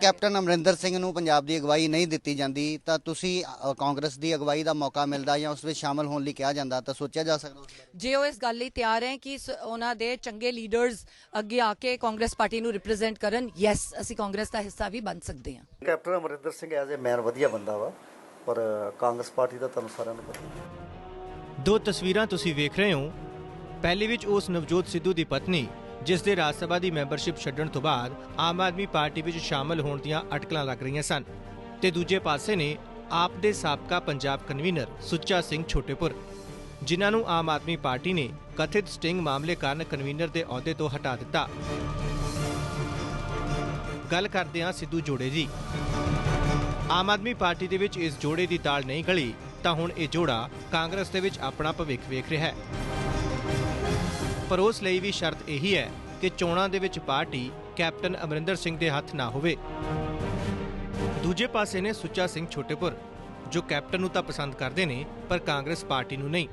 Captain Amarinder Singh ਨੂੰ ਪੰਜਾਬ ਦੀ ਅਗਵਾਈ ਨਹੀਂ ਦਿੱਤੀ ਜਾਂਦੀ ਤਾਂ ਤੁਸੀਂ ਕਾਂਗਰਸ ਦੀ ਅਗਵਾਈ ਦਾ ਮੌਕਾ ਮਿਲਦਾ ਜਾਂ ਉਸ ਵਿੱਚ ਸ਼ਾਮਲ ਹੋਣ ਲਈ ਕਿਹਾ ਜਾਂਦਾ ਤਾਂ ਸੋਚਿਆ ਜਾ ਸਕਦਾ ਜੇ ਉਹ ਇਸ ਗੱਲ ਲਈ ਤਿਆਰ ਹੈ ਕਿ ਉਹਨਾਂ ਦੇ ਚੰਗੇ ਲੀਡਰਸ ਅੱਗੇ ਆ ਕੇ ਕਾਂਗਰਸ ਪਾਰਟੀ ਨੂੰ ਰਿਪਰੈਜ਼ੈਂਟ ਕਰਨ ਯੈਸ ਅਸੀਂ ਕਾਂਗਰਸ ਦਾ ਹਿੱਸਾ ਵੀ ਬਣ ਸਕਦੇ ਹਾਂ। Captain Amarinder Singh as a man ਵਧੀਆ ਬੰਦਾ ਵਾ ਪਰ ਕਾਂਗਰਸ ਪਾਰਟੀ ਦਾ ਤੁਹਾਨੂੰ ਸਾਰਿਆਂ ਨੂੰ ਪਤਾ ਦੋ ਤਸਵੀਰਾਂ ਤੁਸੀਂ ਵੇਖ ਰਹੇ ਹੋ। ਪਹਿਲੀ ਵਿੱਚ ਉਸ ਨਵਜੋਤ ਸਿੱਧੂ ਦੀ ਪਤਨੀ ਜਿਸ ਦੇ ਰਾਜ ਸਭਾ ਦੀ ਮੈਂਬਰਸ਼ਿਪ ਛੱਡਣ ਤੋਂ ਬਾਅਦ ਆਮ ਆਦਮੀ ਪਾਰਟੀ ਵਿੱਚ ਸ਼ਾਮਲ ਹੋਣ ਦੀਆਂ ਅਟਕਲਾਂ ਲੱਗ ਰਹੀਆਂ ਸਨ। ਤੇ ਦੂਜੇ ਪਾਸੇ ਨੇ ਆਪ ਦੇ ਸਾਬਕਾ ਪੰਜਾਬ ਕਨਵੀਨਰ ਸੁੱਚਾ ਸਿੰਘ ਛੋਟੇਪੁਰ, ਜਿਨ੍ਹਾਂ ਨੂੰ ਆਮ ਆਦਮੀ ਪਾਰਟੀ ਨੇ ਕਥਿਤ ਸਟਿੰਗ ਮਾਮਲੇ ਕਾਰਨ ਕਨਵੀਨਰ ਦੇ ਅਹੁਦੇ ਤੋਂ ਹਟਾ ਦਿੱਤਾ। ਗੱਲ ਕਰਦੇ ਹਾਂ ਸਿੱਧੂ ਜੋੜੇ ਦੀ। ਆਮ ਆਦਮੀ ਪਾਰਟੀ ਦੇ ਵਿੱਚ ਇਸ ਜੋੜੇ ਦੀ ਤਾਲ ਨਹੀਂ ਗਲੀ, ਤਾਂ ਹੁਣ ਇਹ ਜੋੜਾ ਕਾਂਗਰਸ ਦੇ ਵਿੱਚ ਆਪਣਾ ਭਵਿੱਖ ਵੇਖ ਰਿਹਾ ਹੈ। ਪਰ ਉਸ ਲਈ ਵੀ ਸ਼ਰਤ ਇਹੀ ਹੈ ਕਿ ਚੋਣਾਂ ਦੇ ਵਿੱਚ ਪਾਰਟੀ ਕੈਪਟਨ ਅਮਰਿੰਦਰ ਸਿੰਘ ਦੇ ਹੱਥ ਨਾ ਹੋਵੇ। ਦੂਜੇ ਪਾਸੇ ਨੇ ਸੁੱਚਾ ਸਿੰਘ ਛੋਟੇਪੁਰ ਜੋ ਕੈਪਟਨ ਨੂੰ ਤਾਂ ਪਸੰਦ ਕਰਦੇ ਨੇ ਪਰ ਕਾਂਗਰਸ ਪਾਰਟੀ ਨੂੰ ਨਹੀਂ।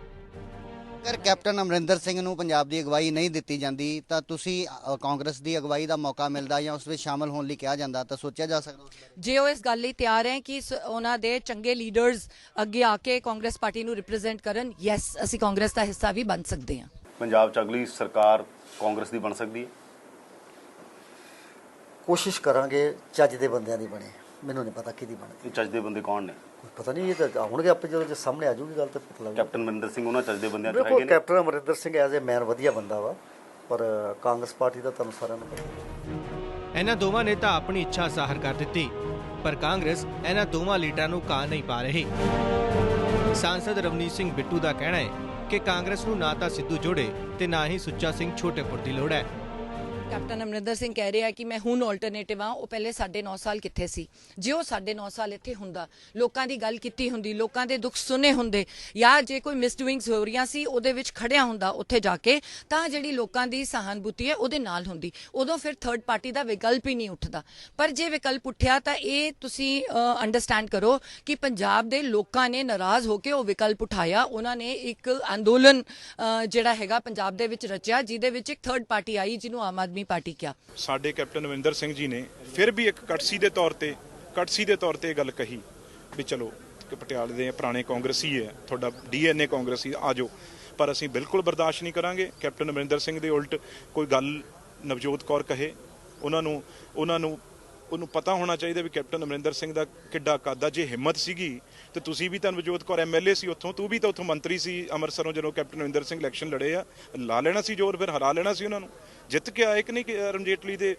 ਅਗਰ ਕੈਪਟਨ ਅਮਰਿੰਦਰ ਸਿੰਘ ਨੂੰ ਪੰਜਾਬ ਦੀ ਅਗਵਾਈ ਨਹੀਂ ਦਿੱਤੀ ਜਾਂਦੀ ਤਾਂ ਤੁਸੀਂ ਕਾਂਗਰਸ ਦੀ ਅਗਵਾਈ ਦਾ ਮੌਕਾ ਮਿਲਦਾ ਜਾਂ ਉਸ ਵਿੱਚ ਸ਼ਾਮਲ ਹੋਣ ਲਈ ਕਿਹਾ ਜਾਂਦਾ ਤਾਂ ਸੋਚਿਆ ਜਾ ਸਕਦਾ ਜੇ ਉਹ ਇਸ ਗੱਲ ਲਈ ਤਿਆਰ ਹੈ ਕਿ ਉਹਨਾਂ ਦੇ ਚੰਗੇ ਲੀਡਰਸ ਅੱਗੇ ਆ ਕੇ ਕਾਂਗਰਸ ਪਾਰਟੀ ਨੂੰ ਰਿਪਰੈਜ਼ੈਂਟ ਕਰਨ ਯੈਸ ਅਸੀਂ ਕਾਂਗਰਸ ਦਾ ਹਿੱਸਾ ਵੀ ਬਣ ਸਕਦੇ ਹਾਂ। ਪੰਜਾਬ 'ਚ ਅਗਲੀ ਸਰਕਾਰ ਕਾਂਗਰਸ ਦੀ ਬਣ ਸਕਦੀ ਹੈ? ਕੋਸ਼ਿਸ਼ ਕਰਾਂਗੇ ਚੱਜ ਦੇ ਬੰਦਿਆਂ ਦੀ ਬਣੇ। ਮੈਨੂੰ ਨਹੀਂ ਪਤਾ ਕਿਹਦੀ ਬਣੇ ਇਹ ਚੱਜ ਦੇ ਬੰਦੇ ਕੌਣ ਨੇ? ਕੋਈ ਪਤਾ ਨਹੀਂ ਇਹ ਤਾਂ ਆਉਣਗੇ ਆਪੇ ਜਦੋਂ ਜੇ ਸਾਹਮਣੇ ਆ ਜਾਊਗੀ ਗੱਲ ਤਾਂ ਪਤਾ ਲੱਗ। ਕੈਪਟਨ ਮਨਿੰਦਰ ਸਿੰਘ ਉਹਨਾਂ ਚੱਜ ਦੇ ਬੰਦਿਆਂ 'ਚ ਹੈਗੇ ਨੇ। Captain Amarinder Singh as a man ਵਧੀਆ ਬੰਦਾ ਵਾ ਪਰ ਕਾਂਗਰਸ ਪਾਰਟੀ ਦਾ ਤੁਹਾਨੂੰ ਸਾਰਿਆਂ ਨੂੰ ਪਤਾ। ਇਹਨਾਂ ਦੋਵਾਂ ਨੇ ਤਾਂ ਆਪਣੀ ਇੱਛਾ ਜ਼ਾਹਰ ਕਰ ਦਿੱਤੀ ਪਰ ਕਾਂਗਰਸ ਇਹਨਾਂ ਦੋਵਾਂ ਲੀਡਰਾਂ ਨੂੰ ਕਾਂ ਨਹੀਂ ਪਾ ਰਹੀ। ਸਾਂਸਦ ਰਵਨੀਤ ਸਿੰਘ ਬਿੱਟੂ ਦਾ ਕਹਿਣਾ ਹੈ ਕਿ ਕਾਂਗਰਸ ਨੂੰ ਨਾ ਤਾਂ ਸਿੱਧੂ ਜੋੜੇ ਤੇ ਨਾ ਹੀ ਸੁੱਚਾ ਸਿੰਘ ਛੋਟੇਪੁਰ ਦੀ ਲੋੜ ਹੈ। ਕੈਪਟਨ ਅਮਰਿੰਦਰ ਸਿੰਘ ਕਹਿ ਰਿਹਾ ਕਿ ਮੈਂ ਹੁਣ ਆਲਟਰਨੇਟਿਵ ਆ ਉਹ ਪਹਿਲੇ 9.5 ਸਾਲ ਕਿੱਥੇ ਸੀ? ਜੇ ਉਹ 9.5 ਸਾਲ ਇੱਥੇ ਹੁੰਦਾ, ਲੋਕਾਂ ਦੀ ਗੱਲ ਕੀਤੀ ਹੁੰਦੀ, ਲੋਕਾਂ ਦੇ ਦੁੱਖ ਸੁਣੇ ਹੁੰਦੇ, ਜਾਂ ਜੇ ਕੋਈ ਮਿਸਡੂਇੰਗਸ ਹੋ ਰਹੀਆਂ ਸੀ, ਉਹਦੇ ਵਿੱਚ ਖੜਿਆ ਹੁੰਦਾ ਉੱਥੇ ਜਾ ਕੇ, ਤਾਂ ਜਿਹੜੀ ਲੋਕਾਂ ਦੀ ਸਹਾਨੁਭੂਤੀ ਹੈ ਉਹਦੇ ਨਾਲ ਹੁੰਦੀ। ਉਦੋਂ ਫਿਰ ਥਰਡ ਪਾਰਟੀ ਦਾ ਵਿਕਲਪ ਹੀ ਨਹੀਂ ਉੱਠਦਾ। ਪਰ ਜੇ ਵਿਕਲਪ ਉੱਠਿਆ ਤਾਂ ਇਹ ਤੁਸੀਂ ਅੰਡਰਸਟੈਂਡ ਕਰੋ ਕਿ ਪੰਜਾਬ ਦੇ ਲੋਕਾਂ ਨੇ ਨਾਰਾਜ਼ ਹੋ ਕੇ ਉਹ ਵਿਕਲਪ ਉਠਾਇਆ। ਉਹਨਾਂ ਨੇ ਇੱਕ ਅੰਦੋਲਨ ਜਿਹੜਾ ਹੈਗਾ ਪੰਜਾਬ ਦੇ ਵਿੱਚ ਰਚਿਆ, ਜਿਹਦੇ ਵਿੱਚ ਇੱਕ ਥਰਡ ਪਾਰਟੀ ਆਈ, ਜਿਹਨੂੰ ਆਮ ਆਦਮੀ ਪਾਰਟੀ ਕਿਹਾ। ਸਾਡੇ ਕੈਪਟਨ ਅਮਰਿੰਦਰ ਸਿੰਘ ਜੀ ਨੇ ਫਿਰ ਵੀ ਇੱਕ ਕਟਸੀ ਦੇ ਤੌਰ ਤੇ, ਕਟਸੀ ਦੇ ਤੌਰ ਤੇ ਇਹ ਗੱਲ ਕਹੀ ਵੀ ਚਲੋ ਕਿ ਪਟਿਆਲੇ ਦੇ ਪੁਰਾਣੇ ਕਾਂਗਰਸੀ ਹੈ, ਤੁਹਾਡਾ ਡੀਐਨਏ ਕਾਂਗਰਸੀ, ਆ ਜਾਓ। ਪਰ ਅਸੀਂ ਬਿਲਕੁਲ ਬਰਦਾਸ਼ਤ ਨਹੀਂ ਕਰਾਂਗੇ। ਕੈਪਟਨ ਅਮਰਿੰਦਰ ਸਿੰਘ ਦੇ ਉਲਟ ਕੋਈ ਗੱਲ ਨਵਜੋਤ ਕੌਰ ਕਹੇ, ਉਹਨਾਂ ਨੂੰ ਉਹਨਾਂ ਨੂੰ ਉਹਨੂੰ ਪਤਾ ਹੋਣਾ ਚਾਹੀਦਾ ਵੀ ਕੈਪਟਨ ਅਮਰਿੰਦਰ ਸਿੰਘ ਦਾ ਕਿੱਡਾ ਕਾਦਾ। ਜੇ ਹਿੰਮਤ ਸੀਗੀ ਤੇ ਤੁਸੀਂ ਵੀ ਤਾਂ ਨਵਜੋਤ ਕੌਰ ਐਮਐਲਏ ਸੀ ਉੱਥੋਂ ਤੂੰ ਵੀ ਤਾਂ ਉੱਥੋਂ ਮੰਤਰੀ ਸੀ ਅੰਮ੍ਰਿਤਸਰੋਂ ਜਦੋਂ ਕੈਪਟਨ ਅਮਰਿੰਦਰ ਸਿੰਘ ਇਲੈਕਸ਼ਨ ਲੜੇ ਆ। ਲਾ ਲੈਣਾ ਸੀ ਜ਼ੋਰ ਫਿਰ ਹਰਾ ਲੈਣਾ ਸੀ ਉਹਨਾਂ ਨੂੰ। ਜਿੱਤ ਕੇ ਆਏ ਕਿ ਨਹੀਂ ਕਿ ਅਰੁਣ ਜੇਟਲੀ ਦੇ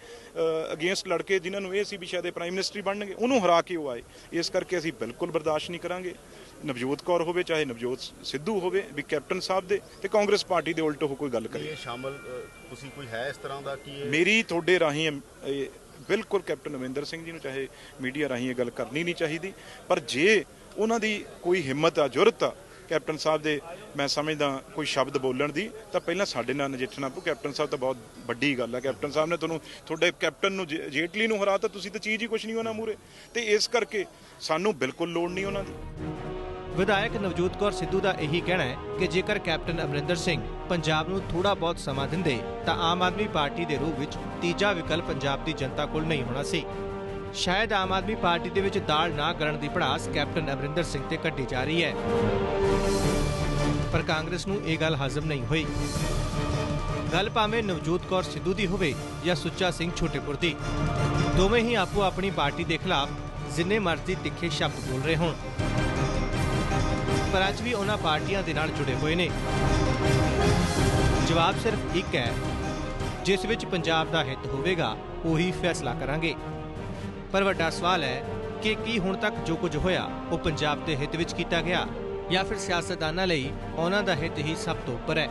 ਅਗੇਂਸਟ ਲੜ ਕੇ ਜਿਨ੍ਹਾਂ ਨੂੰ ਇਹ ਸੀ ਵੀ ਸ਼ਾਇਦ ਇਹ ਪ੍ਰਾਈਮ ਮਿਨਿਸਟਰ ਬਣਨਗੇ ਉਹਨੂੰ ਹਰਾ ਕੇ ਉਹ ਆਏ। ਇਸ ਕਰਕੇ ਅਸੀਂ ਬਿਲਕੁਲ ਬਰਦਾਸ਼ਤ ਨਹੀਂ ਕਰਾਂਗੇ। ਨਵਜੋਤ ਕੌਰ ਹੋਵੇ ਚਾਹੇ ਨਵਜੋਤ ਸਿੱਧੂ ਹੋਵੇ ਵੀ ਕੈਪਟਨ ਸਾਹਿਬ ਦੇ ਤੇ ਕਾਂਗਰਸ ਪਾਰਟੀ ਦੇ ਉਲਟ ਉਹ ਕੋਈ ਗੱਲ ਕਰੇ। ਇਹ ਸ਼ਾਮਲ ਤੁਸੀਂ ਕੋਈ ਹੈ ਇਸ ਤਰ੍ਹਾਂ ਦਾ ਕਿ ਮੇਰੀ ਤੁਹਾਡੇ ਰਾਹੀਂ ਬਿਲਕੁਲ ਕੈਪਟਨ ਅਮਰਿੰਦਰ ਸਿੰਘ ਜੀ ਨੂੰ ਚਾਹੇ ਮੀਡੀਆ ਰਾਹੀਂ ਇਹ ਗੱਲ ਕਰਨੀ ਨਹੀਂ ਚਾਹੀਦੀ, ਪਰ ਜੇ ਉਹਨਾਂ ਦੀ ਕੋਈ ਹਿੰਮਤ ਆ ਜੁਰਤ ਆ, ਕੈਪਟਨ ਸਾਹਿਬ ਦੇ ਮੈਂ ਸਮਝਦਾ ਕੋਈ ਸ਼ਬਦ ਬੋਲਣ ਦੀ, ਤਾਂ ਪਹਿਲਾਂ ਸਾਡੇ ਨਾਲ ਨਜਿੱਠਣਾ ਪਊ। ਕੈਪਟਨ ਸਾਹਿਬ ਤਾਂ ਬਹੁਤ ਵੱਡੀ ਗੱਲ ਹੈ ਕੈਪਟਨ ਸਾਹਿਬ ਨੇ ਤੁਹਾਨੂੰ ਤੁਹਾਡੇ ਕੈਪਟਨ ਨੂੰ ਜੇ- ਜੇਟਲੀ ਨੂੰ ਹਰਾ ਤਾਂ ਤੁਸੀਂ ਤਾਂ ਚੀਜ਼ ਹੀ ਕੁਝ ਨਹੀਂ ਉਹਨਾਂ ਮੂਰੇ ਤੇ ਇਸ ਕਰਕੇ ਸਾਨੂੰ ਬਿਲਕੁਲ ਲੋੜ ਨਹੀਂ ਉਹਨਾਂ ਦੀ। ਵਿਧਾਇਕ ਨਵਜੋਤ ਕੌਰ ਸਿੱਧੂ ਦਾ ਇਹੀ ਕਹਿਣਾ ਹੈ ਕਿ ਜੇਕਰ ਕੈਪਟਨ ਅਮਰਿੰਦਰ ਸਿੰਘ ਪੰਜਾਬ ਨੂੰ ਥੋੜਾ ਬਹੁਤ ਸਮਾਂ ਦਿੰਦੇ, ਤਾਂ ਆਮ ਆਦਮੀ ਪਾਰਟੀ ਦੇ ਰੂਪ ਵਿੱਚ ਤੀਜਾ ਵਿਕਲਪ ਪੰਜਾਬ ਦੀ ਜਨਤਾ ਕੋਲ ਨਹੀਂ ਹੋਣਾ ਸੀ। ਸ਼ਾਇਦ ਆਮ ਆਦਮੀ ਪਾਰਟੀ ਦੇ ਵਿੱਚ ਦਾਲ ਨਾ ਕਰਨ ਦੀ ਪੜਾਸ ਕੈਪਟਨ ਅਮਰਿੰਦਰ ਸਿੰਘ ਤੇ ਕੱਢੀ ਜਾ ਰਹੀ ਹੈ। ਪਰ ਕਾਂਗਰਸ ਨੂੰ ਇਹ ਗੱਲ ਹਾਜ਼ਮ ਨਹੀਂ ਹੋਈ। ਗੱਲ ਭਾਵੇਂ ਨਵਜੋਤ ਕੌਰ ਸਿੱਧੂ ਦੀ ਹੋਵੇ ਜਾਂ ਸੁੱਚਾ ਸਿੰਘ ਛੋਟੇਪੁਰ ਦੀ, ਦੋਵੇਂ ਹੀ ਆਪੋ ਆਪਣੀ ਪਾਰਟੀ ਦੇ ਖਿਲਾਫ ਜਿੰਨੇ ਮਰਜ਼ੀ ਤਿੱਖੇ ਸ਼ਬਦ ਬੋਲ ਰਹੇ ਹੋਣ। ਪਰ ਅੱਜ ਵੀ ਉਹਨਾਂ ਪਾਰਟੀਆਂ ਦੇ ਨਾਲ ਜੁੜੇ ਹੋਏ ਨੇ। ਜਵਾਬ ਸਿਰਫ ਇੱਕ ਹੈ, ਜਿਸ ਵਿੱਚ ਪੰਜਾਬ ਦਾ ਹਿੱਤ ਹੋਵੇਗਾ, ਉਹੀ ਫੈਸਲਾ ਕਰਾਂਗੇ। ਪਰ ਵੱਡਾ ਸਵਾਲ ਹੈ ਕਿ ਕੀ ਹੁਣ ਤੱਕ ਜੋ ਕੁਝ ਹੋਇਆ, ਉਹ ਪੰਜਾਬ ਦੇ ਹਿੱਤ ਵਿੱਚ ਕੀਤਾ ਗਿਆ, ਜਾਂ ਫਿਰ ਸਿਆਸਤਦਾਨਾਂ ਲਈ ਉਹਨਾਂ ਦਾ ਹਿੱਤ ਹੀ ਸਭ ਤੋਂ ਉੱਪਰ ਹੈ।